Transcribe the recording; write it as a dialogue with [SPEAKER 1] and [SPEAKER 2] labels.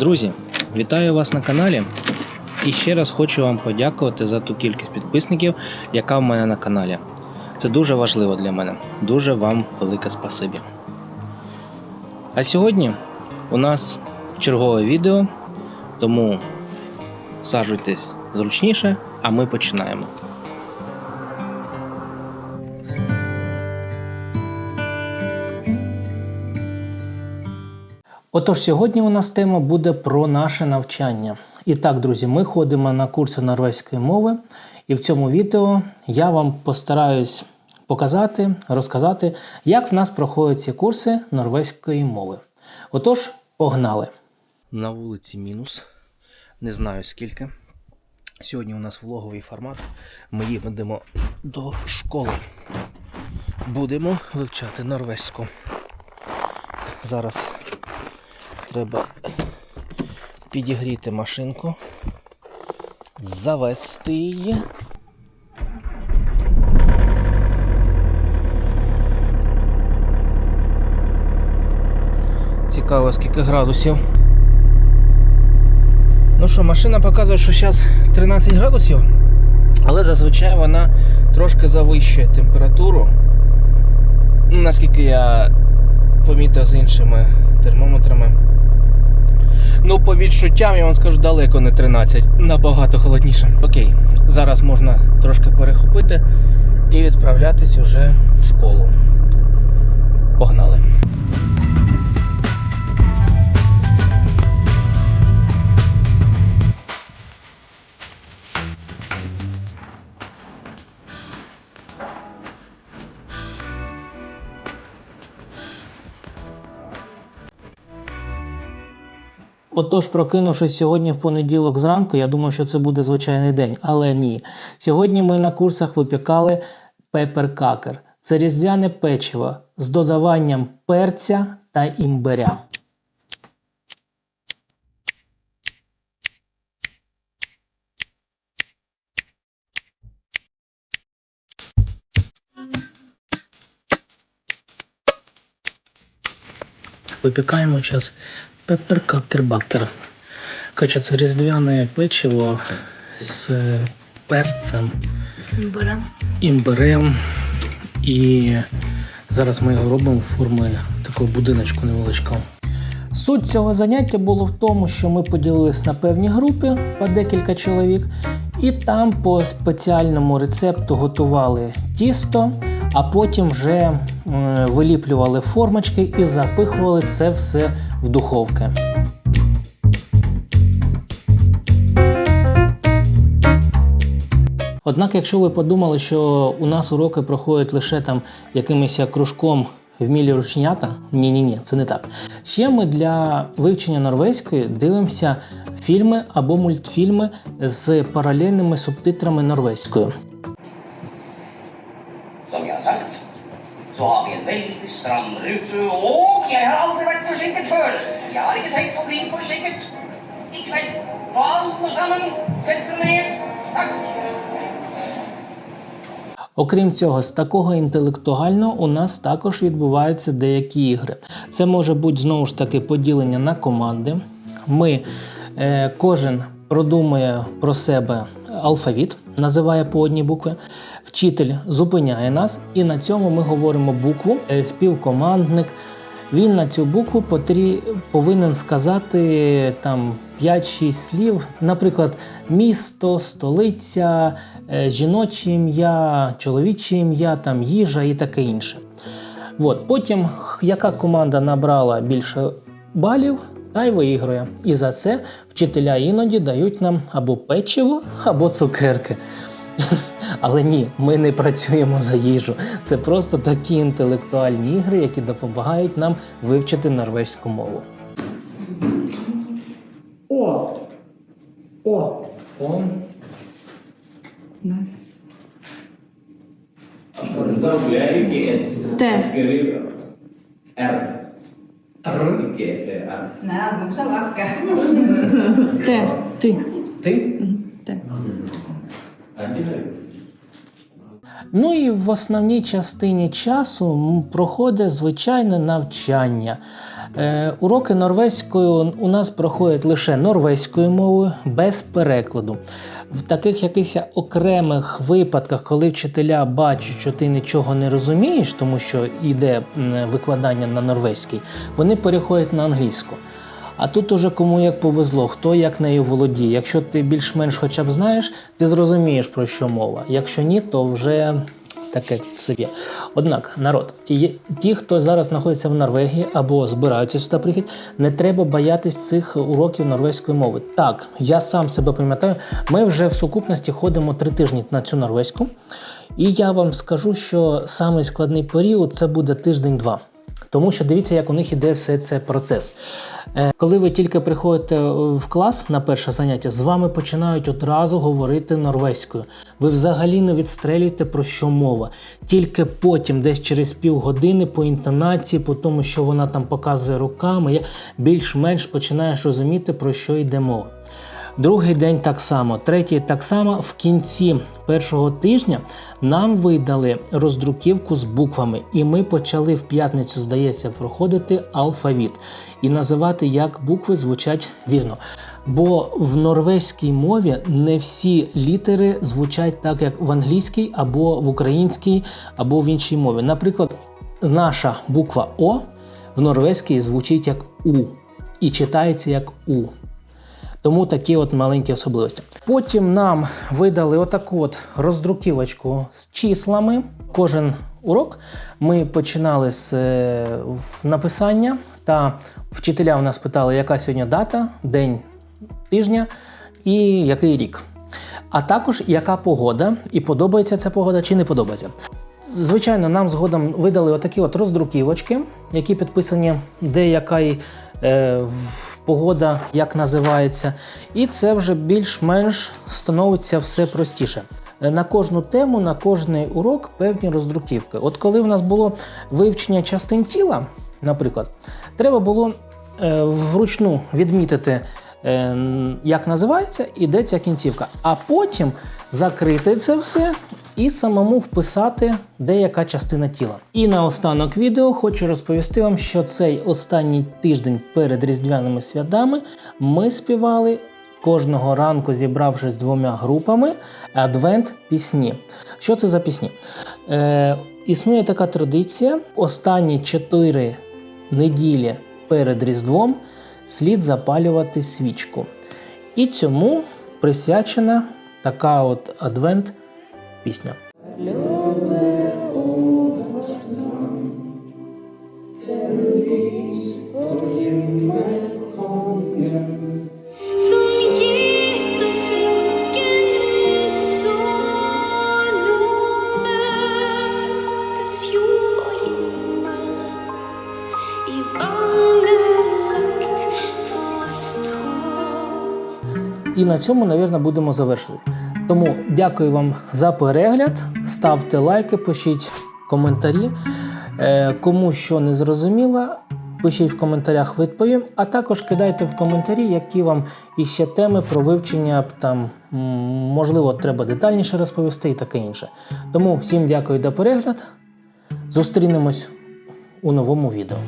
[SPEAKER 1] Друзі, вітаю вас на каналі. І ще раз хочу вам подякувати за ту кількість підписників, яка в мене на каналі. Це дуже важливо для мене. Дуже вам велике спасибі. А сьогодні у нас чергове відео, тому саджуйтесь зручніше, а ми починаємо. Отож, сьогодні у нас тема буде про наше навчання. І так, друзі, ми ходимо на курси норвезької мови, і в цьому відео я вам постараюсь показати, розказати, як в нас проходять ці курси норвезької мови. Отож, погнали! На вулиці мінус. Не знаю скільки. Сьогодні у нас влоговий формат. Ми їдемо до школи. Будемо вивчати норвезьку. Зараз треба підігріти машинку, завести її. Цікаво, скільки градусів. Ну що, машина показує, що зараз 13 градусів, але зазвичай вона трошки завищує температуру. Ну, Наскільки я помітив з іншими термометрами. Ну, по відчуттям, я вам скажу, далеко не 13, набагато холодніше. Окей, зараз можна трошки перехопити і відправлятись уже в школу. Погнали. Отож, прокинувшись сьогодні в понеділок зранку, я думав, що це буде звичайний день, але ні. Сьогодні ми на курсах випікали пеперкакер. Це різдвяне печиво з додаванням перця та імбиря. Випікаємо зараз пеперкакер-бакер. Короче, це різдвяне печиво з перцем,
[SPEAKER 2] Берем.
[SPEAKER 1] імбирем. І зараз ми його робимо в формі такого будиночку невеличкого. Суть цього заняття було в тому, що ми поділились на певні групи по декілька чоловік, і там по спеціальному рецепту готували тісто, а потім вже виліплювали формочки і запихували це все в духовки. Однак, якщо ви подумали, що у нас уроки проходять лише там якимось кружком вмілі ручнята, ні, ні, ні, це не так. Ще ми для вивчення норвезької дивимося фільми або мультфільми з паралельними субтитрами норвезькою.
[SPEAKER 3] Så väldigt stram rute och jag har aldrig varit försinket förr. Jag har inte tänkt att bli försinket. Ikväll får alla samman sätta er ner. Tack!
[SPEAKER 1] Окрім цього, з такого інтелектуального у нас також відбуваються деякі ігри. Це може бути знову ж таки поділення на команди. Ми е, кожен продумує про себе алфавіт, називає по одній букві. Вчитель зупиняє нас, і на цьому ми говоримо букву. Е, Співкомандник. Він на цю букву потрі... повинен сказати там 5-6 слів, наприклад, місто, столиця, е, жіноче ім'я, чоловіче ім'я, там їжа і таке інше. От. Потім, яка команда набрала більше балів, та й виігрує. І за це вчителя іноді дають нам або печиво, або цукерки. Але ні, ми не працюємо за їжу. Це просто такі інтелектуальні ігри, які допомагають нам вивчити норвезьку мову.
[SPEAKER 2] О. О. Nei.
[SPEAKER 4] For eksempel,
[SPEAKER 2] Те. Ти.
[SPEAKER 1] Ти?
[SPEAKER 2] Те.
[SPEAKER 1] Ну і в основній частині часу проходить звичайне навчання. Е, уроки норвезькою у нас проходять лише норвезькою мовою без перекладу. В таких якихось окремих випадках, коли вчителя бачать, що ти нічого не розумієш, тому що йде викладання на норвезькій, вони переходять на англійську. А тут уже кому як повезло, хто як нею володіє. Якщо ти більш-менш хоча б знаєш, ти зрозумієш про що мова. Якщо ні, то вже таке собі. Однак, народ, ті, хто зараз знаходиться в Норвегії або збираються сюди прихід, не треба боятись цих уроків норвезької мови. Так, я сам себе пам'ятаю, ми вже в сукупності ходимо три тижні на цю норвезьку. І я вам скажу, що самий складний період це буде тиждень-два. Тому що дивіться, як у них іде все це процес. Е, Коли ви тільки приходите е, в клас на перше заняття, з вами починають одразу говорити норвезькою. Ви взагалі не відстрелюєте про що мова. Тільки потім, десь через півгодини, по інтонації, по тому, що вона там показує руками, більш-менш починаєш розуміти, про що йде мова. Другий день так само, третій так само. В кінці першого тижня нам видали роздруківку з буквами, і ми почали в п'ятницю, здається, проходити алфавіт і називати, як букви звучать вірно. Бо в норвезькій мові не всі літери звучать так, як в англійській, або в українській, або в іншій мові. Наприклад, наша буква О в норвезькій звучить як У і читається як У. Тому такі от маленькі особливості. Потім нам видали отаку от роздруківочку з числами. Кожен урок ми починали з е, написання, та вчителя у нас питали, яка сьогодні дата, день тижня і який рік. А також яка погода, і подобається ця погода чи не подобається. Звичайно, нам згодом видали отакі от роздруківочки, які підписані, де яка й, е, в- погода, як називається. І це вже більш-менш становиться все простіше. Е, На кожну тему, на кожний урок певні роздруківки. От коли в нас було вивчення частин тіла, наприклад, треба було е, вручну відмітити, е, як називається і де ця кінцівка, а потім закрити це все і самому вписати деяка частина тіла. І наостанок відео хочу розповісти вам, що цей останній тиждень перед різдвяними святами ми співали кожного ранку, зібравшись з двома групами, адвент пісні. Що це за пісні? Е, існує така традиція: останні чотири неділі перед Різдвом слід запалювати свічку. І цьому присвячена така от адвент пісня. І на цьому, напевно, будемо завершити. Тому дякую вам за перегляд. Ставте лайки, пишіть коментарі. Е, Кому що не зрозуміло, пишіть в коментарях, відповім. А також кидайте в коментарі, які вам іще теми про вивчення там можливо треба детальніше розповісти і таке інше. Тому всім дякую за перегляд. Зустрінемось у новому відео.